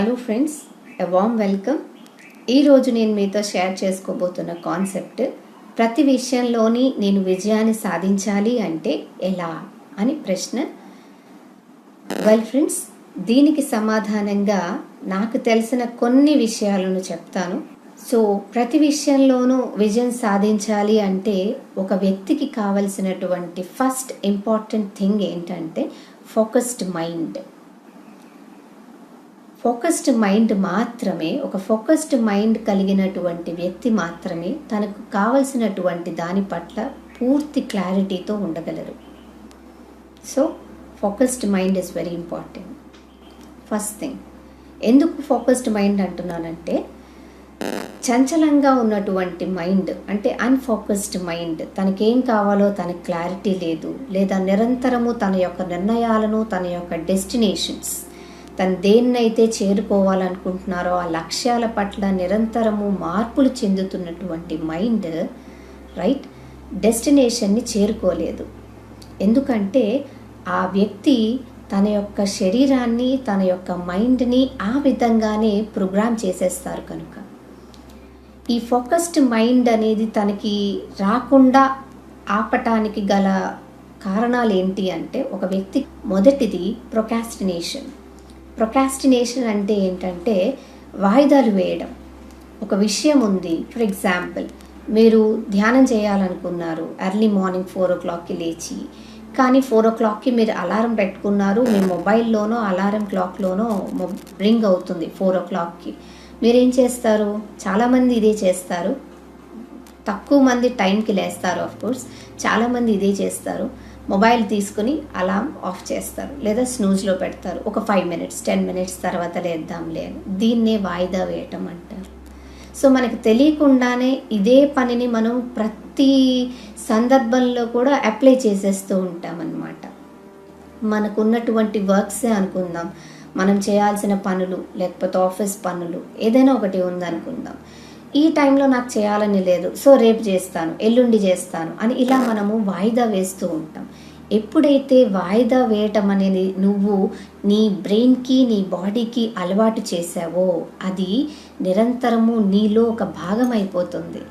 Hello friends a warm welcome ఈరోజు నేను మీతో షేర్ చేసుకోబోతున్న కాన్సెప్ట్ ప్రతి విషయంలోని నేను విజయాన్ని సాధించాలి అంటే ఎలా అని ప్రశ్న. వెల్ ఫ్రెండ్స్ దీనికి సమాధానంగా నాకు తెలిసిన కొన్ని విషయాలను చెప్తాను. సో ప్రతి విషయంలోనూ విజయం సాధించాలి అంటే ఒక వ్యక్తికి కావలసినటువంటి ఫస్ట్ ఇంపార్టెంట్ థింగ్ ఏంటంటే ఫోకస్డ్ మైండ్ ఫోకస్డ్ మైండ్ మాత్రమే ఒక ఫోకస్డ్ మైండ్ కలిగినటువంటి వ్యక్తి మాత్రమే తనకు కావలసినటువంటి దాని పట్ల పూర్తి క్లారిటీతో ఉండగలరు. So focused mind is very important. First thing ఎందుకు ఫోకస్డ్ మైండ్ అంటున్నానంటే చంచలంగా ఉన్నటువంటి మైండ్ అంటే అన్ఫోకస్డ్ మైండ్ తనకేం కావాలో తనకు క్లారిటీ లేదు లేదా నిరంతరము తన యొక్క నిర్ణయాలను తన యొక్క డెస్టినేషన్స్ తను దేన్నైతే చేరుకోవాలనుకుంటున్నారో ఆ లక్ష్యాల పట్ల నిరంతరము మార్పులు చెందుతున్నటువంటి మైండ్ రైట్ డెస్టినేషన్ని చేరుకోలేదు. ఎందుకంటే ఆ వ్యక్తి తన యొక్క శరీరాన్ని తన యొక్క మైండ్ని ఆ విధంగానే ప్రోగ్రామ్ చేసేస్తారు కనుక. ఈ ఫోకస్డ్ మైండ్ అనేది తనకి రాకుండా ఆపటానికి గల కారణాలు ఏంటి అంటే ఒక వ్యక్తి మొదటిది ప్రొకాస్టినేషన్. ప్రొకాస్టినేషన్ అంటే ఏంటంటే వాయిదాలు వేయడం. ఒక విషయం ఉంది ఫర్ ఎగ్జాంపుల్ మీరు ధ్యానం చేయాలనుకున్నారు ఎర్లీ మార్నింగ్ ఫోర్ ఓ క్లాక్కి లేచి కానీ ఫోర్ ఓ క్లాక్కి మీరు అలారం పెట్టుకున్నారు మీ మొబైల్లోనో అలారం క్లాక్లోనో రింగ్ అవుతుంది ఫోర్ ఓ క్లాక్కి మీరేం చేస్తారు? చాలామంది ఇదే చేస్తారు. తక్కువ మంది టైంకి లేస్తారు ఆఫ్ కోర్స్ చాలామంది ఇదే చేస్తారు. మొబైల్ తీసుకుని అలారం ఆఫ్ చేస్తారు. లేదా స్నూజ్లో పెడతారు. ఒక ఫైవ్ మినిట్స్ టెన్ మినిట్స్ తర్వాత లేద్దాంలే అని. దీన్నే వాయిదా వేయటం అంటారు. సో మనకు తెలియకుండానే ఇదే పనిని మనం ప్రతి సందర్భంలో కూడా అప్లై చేసేస్తూ ఉంటామన్నమాట. మనకున్నటువంటి వర్క్సే అనుకుందాం. మనం చేయాల్సిన పనులు లేకపోతే ఆఫీస్ పనులు ఏదైనా ఒకటి ఉందనుకుందాం. ఈ టైంలో నాకు చేయాలని లేదు. సో రేపు చేస్తాను ఎల్లుండి చేస్తాను అని ఇలా మనము వాయిదా వేస్తూ ఉంటాం. ఎప్పుడైతే వాయిదా వేయటం అనేది నువ్వు నీ బ్రెయిన్కి నీ బాడీకి అలవాటు చేసావో అది నిరంతరము నీలో ఒక భాగం అయిపోతుంది.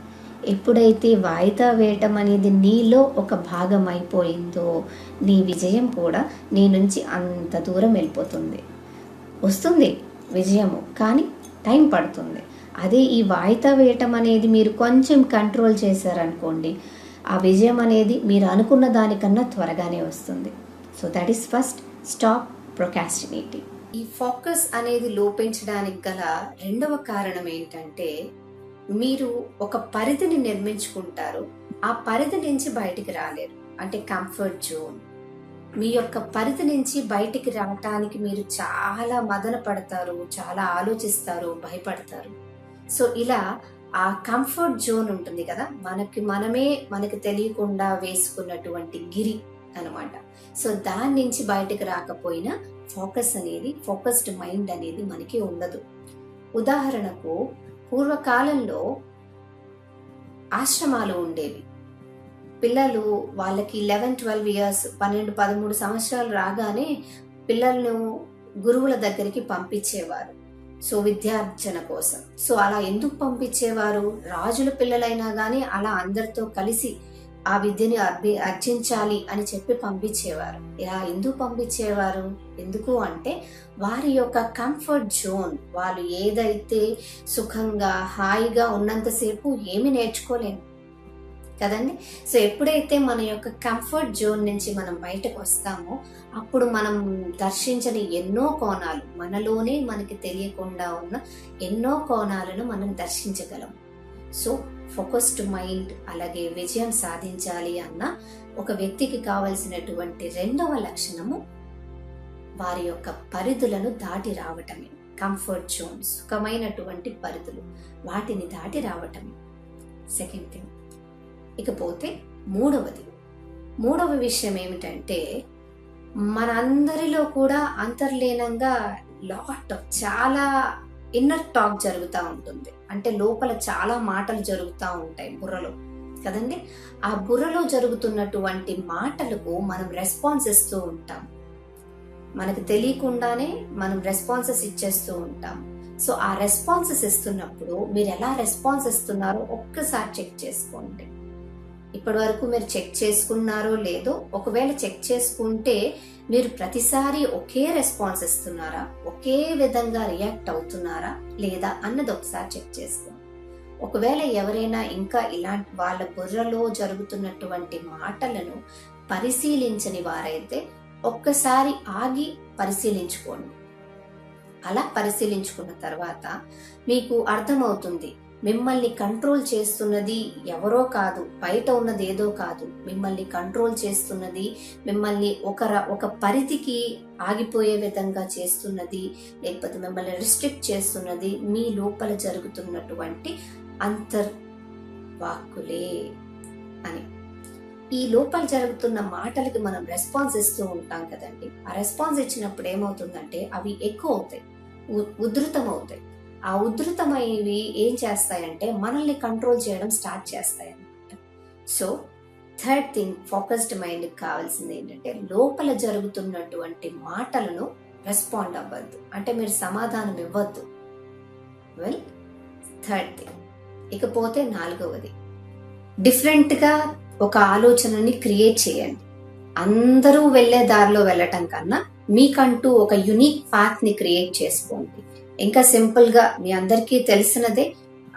ఎప్పుడైతే వాయిదా వేయటం అనేది నీలో ఒక భాగం అయిపోయిందో నీ విజయం కూడా నీ నుంచి అంత దూరం వెళ్ళిపోతుంది. వస్తుంది విజయము కానీ టైం పడుతుంది. అదే ఈ వాయిదా వేయటం అనేది మీరు కొంచెం కంట్రోల్ చేశారనుకోండి ఆ విజయం అనేది మీరు అనుకున్న దానికన్నా త్వరగానే వస్తుంది. So that is first stop procrastinating ఈ ఫోకస్ అనేది లోపించడానికి గల రెండవ కారణం ఏంటంటే మీరు ఒక పరిధిని నిర్మించుకుంటారు ఆ పరిధి నుంచి బయటికి రాలేరు. అంటే కంఫర్ట్ జోన్ మీ యొక్క పరిధి నుంచి బయటికి రావటానికి మీరు చాలా మదన పడతారు చాలా ఆలోచిస్తారు భయపడతారు. సో ఇలా ఆ కంఫర్ట్ జోన్ ఉంటుంది కదా మనకి మనమే మనకి తెలియకుండా వేసుకున్నటువంటి గిరి అనమాట సో దాని నుంచి బయటకు రాకపోయినా ఫోకస్ అనేది ఫోకస్డ్ మైండ్ అనేది మనకి ఉండదు. ఉదాహరణకు పూర్వకాలంలో ఆశ్రమాలు ఉండేవి. పిల్లలు వాళ్ళకి లెవెన్ ట్వెల్వ్ ఇయర్స్ పన్నెండు పదమూడు సంవత్సరాలు రాగానే పిల్లలను గురువుల దగ్గరికి పంపించేవారు. సో విద్యార్జన కోసం. సో అలా ఎందుకు పంపించేవారు? రాజుల పిల్లలైనా కానీ అలా అందరితో కలిసి ఆ విద్యని అర్భి అర్జించాలి అని చెప్పి పంపించేవారు. ఇలా ఎందుకు పంపించేవారు? ఎందుకు అంటే వారి యొక్క కంఫర్ట్ జోన్ వాళ్ళు ఏదైతే సుఖంగా హాయిగా ఉన్నంతసేపు ఏమి నేర్చుకోలేము కదండి? సో ఎప్పుడైతే మన యొక్క కంఫర్ట్ జోన్ నుంచి మనం బయటకు వస్తామో అప్పుడు మనం దర్శించని ఎన్నో కోణాలు మనలోనే మనకి తెలియకుండా ఉన్న ఎన్నో కోణాలను మనం దర్శించగలం. సో ఫోకస్డ్ మైండ్ అలాగే విజయం సాధించాలి అన్న ఒక వ్యక్తికి కావలసినటువంటి రెండవ లక్షణము వారి యొక్క పరిధులను దాటి రావటమే. కంఫర్ట్ జోన్ సుఖమైనటువంటి పరిధులు వాటిని దాటి రావటమే. Second thing. ఇకపోతే మూడవది. మూడవ విషయం ఏమిటంటే మనందరిలో కూడా అంతర్లీనంగా లాట్ చాలా ఇన్నర్ టాక్ జరుగుతూ ఉంటుంది. అంటే లోపల చాలా మాటలు జరుగుతూ ఉంటాయి బుర్రలో. కదండి? ఆ బుర్రలో జరుగుతున్నటువంటి మాటలకు మనం రెస్పాన్స్ ఇస్తూ ఉంటాం. మనకు తెలియకుండానే మనం రెస్పాన్సెస్ ఇచ్చేస్తూ ఉంటాం. సో ఆ రెస్పాన్సెస్ ఇస్తున్నప్పుడు మీరు ఎలా రెస్పాన్స్ ఇస్తున్నారో ఒక్కసారి చెక్ చేసుకోండి. ఇప్పటి వరకు మీరు చెక్ చేసుకున్నారో లేదో ఒకవేళ చెక్ చేసుకుంటే మీరు ప్రతిసారి ఒకే రెస్పాన్స్ ఇస్తున్నారా? ఒకే విధంగా రియాక్ట్ అవుతున్నారా? లేదా అన్నది ఒకసారి చెక్ చేసుకోండి ఒకవేళ ఎవరైనా ఇంకా ఇలాంటి వాళ్ళ బుర్రలో జరుగుతున్నటువంటి మాటలను పరిశీలించని వారైతే ఒక్కసారి ఆగి పరిశీలించుకోండి. అలా పరిశీలించుకున్న తర్వాత మీకు అర్థమవుతుంది మిమ్మల్ని కంట్రోల్ చేస్తున్నది ఎవరో కాదు బయట ఉన్నది ఏదో కాదు. మిమ్మల్ని కంట్రోల్ చేస్తున్నది మిమ్మల్ని ఒక ఒక పరిధికి ఆగిపోయే విధంగా చేస్తున్నది లేకపోతే మిమ్మల్ని రిస్ట్రిక్ట్ చేస్తున్నది మీ లోపల జరుగుతున్నటువంటి అంతర్ వాక్కులే అని. ఈ లోపల జరుగుతున్న మాటలకి మనం రెస్పాన్స్ ఇస్తూ ఉంటాం కదండి. ఆ రెస్పాన్స్ ఇచ్చినప్పుడు ఏమవుతుందంటే అవి ఎక్కువ అవుతాయి ఉ- ఉధృతం అవుతాయి ఆ ఉధృతమైనవి ఏం చేస్తాయంటే మనల్ని కంట్రోల్ చేయడం స్టార్ట్ చేస్తాయి అన్నమాట so third thing focused mind కావాల్సింది ఏంటంటే లోపల జరుగుతున్నటువంటి మాటలను రెస్పాండ్ అవ్వద్దు. అంటే మీరు సమాధానం ఇవ్వద్దు. వెల్ థర్డ్ థింగ్ ఇకపోతే నాలుగవది. డిఫరెంట్గా ఒక ఆలోచనని క్రియేట్ చేయండి. అందరూ వెళ్ళే దారిలో వెళ్ళటం కన్నా మీకంటూ ఒక యునిక్ పాత్ని క్రియేట్ చేసుకోండి. ఇంకా సింపుల్గా మీ అందరికీ తెలిసినదే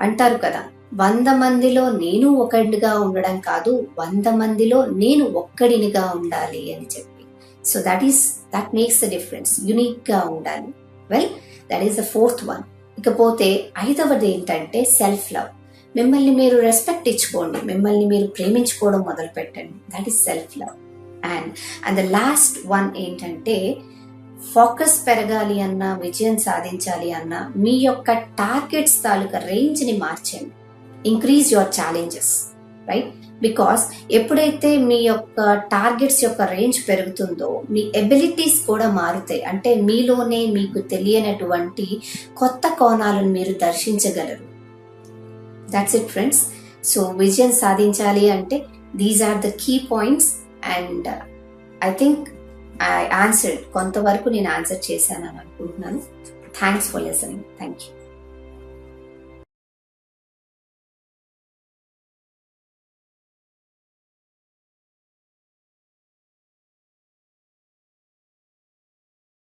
అంటారు కదా. వంద మందిలో నేను ఒకడిగా ఉండడం కాదు వంద మందిలో నేను ఒక్కడినిగా ఉండాలి అని చెప్పి. So that is that makes the difference యునిక్గా ఉండాలి. Well that is the fourth one ఇకపోతే ఐదవది ఏంటంటే సెల్ఫ్ లవ్ మిమ్మల్ని మీరు రెస్పెక్ట్ ఇచ్చుకోండి. మిమ్మల్ని మీరు ప్రేమించుకోవడం మొదలు పెట్టండి that is self love and and the last one ఏంటంటే ఫోకస్ పెరగాలి అన్నా విజయం సాధించాలి అన్నా మీ యొక్క టార్గెట్స్ తాలూకా రేంజ్ని మార్చండి. Increase your challenges right because ఎప్పుడైతే మీ యొక్క టార్గెట్స్ యొక్క రేంజ్ పెరుగుతుందో మీ ఎబిలిటీస్ కూడా మారుతాయి. అంటే మీలోనే మీకు తెలియనటువంటి కొత్త కోణాలను మీరు దర్శించగలరు. దాట్స్ ఇట్ ఫ్రెండ్స్ సో విజయం సాధించాలి అంటే these are the key points and I think I answered కొంతవరకు నేను ఆన్సర్ చేశాను అని అనుకుంటున్నాను. Thanks for listening thank you